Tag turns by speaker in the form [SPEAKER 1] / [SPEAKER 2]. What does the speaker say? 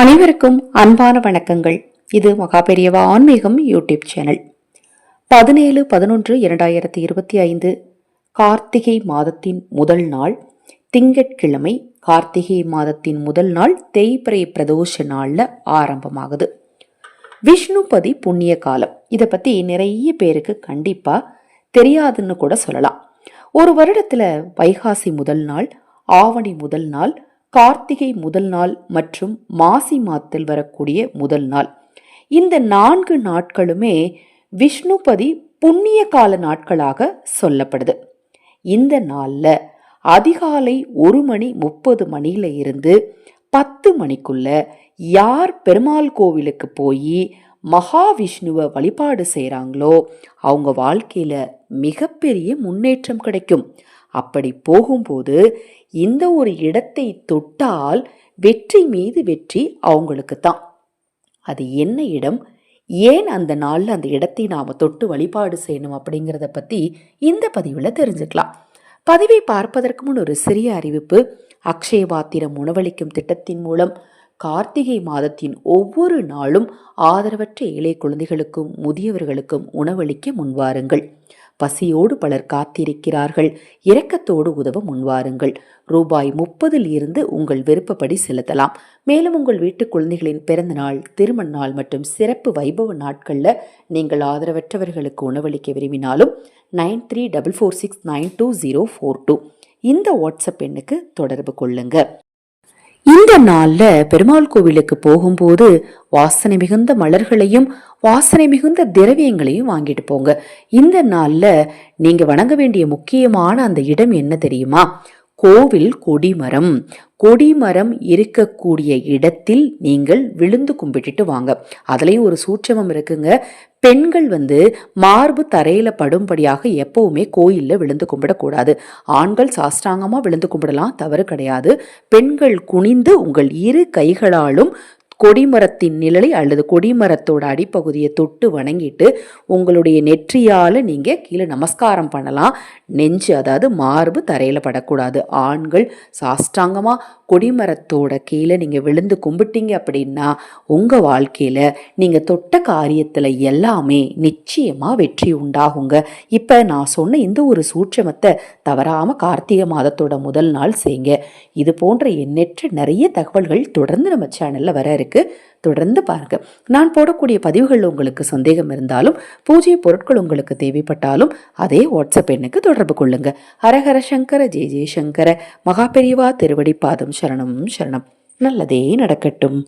[SPEAKER 1] அனைவருக்கும் அன்பான வணக்கங்கள். இது மகாபெரியவா ஆன்மீகம் யூடியூப் சேனல். பதினேழு பதினொன்று இரண்டாயிரத்தி இருபத்தி ஐந்து கார்த்திகை மாதத்தின் முதல் நாள் திங்கட்கிழமை கார்த்திகை மாதத்தின் முதல் நாள் தேய்பிரை பிரதோஷ நாளில் ஆரம்பமாகுது. விஷ்ணுபதி புண்ணிய காலம். இதை பற்றி நிறைய பேருக்கு கண்டிப்பாக தெரியாதுன்னு கூட சொல்லலாம். ஒரு வருடத்தில் வைகாசி முதல் நாள் ஆவணி முதல் நாள் கார்த்திகை முதல் நாள் மற்றும் மாசி மாத்தில் வரக்கூடிய முதல் நாள். இந்த நான்கு நாட்களுமே விஷ்ணுபதி புண்ணிய கால நாட்களாக சொல்லப்படுது. இந்த நாளில் அதிகாலை ஒரு மணி முப்பது மணியில இருந்து பத்து மணிக்குள்ள யார் பெருமாள் கோவிலுக்கு போய் மகாவிஷ்ணுவை வழிபாடு செய்கிறாங்களோ அவங்க வாழ்க்கையில் மிகப்பெரிய முன்னேற்றம் கிடைக்கும். அப்படி போகும்போது இந்த ஒரு இடத்தை தொட்டால் வெற்றி மீது வெற்றி அவங்களுக்கு தான் அது என்ன இடம்? ஏன் அந்த நாளில் அந்த இடத்தை நாம் தொட்டு வழிபாடு செய்யணும் அப்படிங்கிறத பற்றி இந்த பதிவில் தெரிஞ்சுக்கலாம். பதிவை பார்ப்பதற்கு முன் ஒரு சிறிய அறிவிப்பு. அக்ஷயபாத்திரம் உணவளிக்கும் திட்டத்தின் மூலம் கார்த்திகை மாதத்தின் ஒவ்வொரு நாளும் ஆதரவற்ற ஏழை குழந்தைகளுக்கும் முதியவர்களுக்கும் உணவளிக்க முன்வாருங்கள். பசியோடு பலர் காத்திருக்கிறார்கள். இரக்கத்தோடு உதவ முன்வாருங்கள். ரூபாய் முப்பதில் இருந்து உங்கள் விருப்பப்படி செலுத்தலாம். மேலும் உங்கள் வீட்டு குழந்தைகளின் பிறந்த நாள் திருமண நாள் மற்றும் சிறப்பு வைபவ நாட்களில் நீங்கள் ஆதரவற்றவர்களுக்கு உணவளிக்க விரும்பினாலும் nine three double four six nine two zero four two. இந்த வாட்ஸ்அப் எண்ணுக்கு தொடர்பு கொள்ளுங்கள் இந்த நாள்ல பெருமாள் கோவிலுக்கு போகும்போது வாசனை மிகுந்த மலர்களையும் வாசனை மிகுந்த திரவியங்களையும் வாங்கிட்டு போங்க. இந்த நாள்ல நீங்க வணங்க வேண்டிய முக்கியமான அந்த இடம் என்ன தெரியுமா? கோவில் கொடிமரம். கொடிமரம் இருக்கக்கூடிய இடத்தில் நீங்கள் விழுந்து கும்பிட்டுட்டு வாங்க. அதுலேயும் ஒரு சூட்சமம் இருக்குங்க. பெண்கள் வந்து மார்பு தரையில் படும்படியாக எப்பவுமே கோயிலில் விழுந்து கும்பிடக்கூடாது. ஆண்கள் சாஸ்திராங்கமாக விழுந்து கும்பிடலாம் தவறு கிடையாது. பெண்கள் குனிந்து உங்கள் இரு கைகளாலும் கொடிமரத்தின் நிழலை அல்லது கொடிமரத்தோட அடிப்பகுதியை தொட்டு வணங்கிட்டு உங்களுடைய நெற்றியால் நீங்கள் கீழே நமஸ்காரம் பண்ணலாம். நெஞ்சு அதாவது மார்பு தரையில் படக்கூடாது. ஆண்கள் சாஷ்டாங்கமாக கொடிமரத்தோட கீழே நீங்கள் விழுந்து கும்பிட்டீங்க அப்படின்னா உங்கள் வாழ்க்கையில் நீங்கள் தொட்ட காரியத்தில் எல்லாமே நிச்சயமாக வெற்றி உண்டாகுங்க. இப்போ நான் சொன்ன இந்த ஒரு சூட்சமத்தை தவறாமல் கார்த்திகை மாதத்தோட முதல் நாள் செய்யுங்க. இது போன்ற எண்ணற்ற நிறைய தகவல்கள் தொடர்ந்து நம்ம சேனலில் வர இருக்குது தொடர்ந்து பாருங்க. நான் போடக்கூடிய பதிவுகளில் உங்களுக்கு சந்தேகம் இருந்தாலும் பூஜை பொருட்கள் உங்களுக்கு தேவைப்பட்டாலும் அதே வாட்ஸ்அப் எண்ணுக்கு தொடர்பு கொள்ளுங்க. ஹரஹர சங்கர ஜெய ஜெயசங்கர மகாபெரிவா திருவடி பாதம் சரணம் சரணம். நல்லதே நடக்கட்டும்.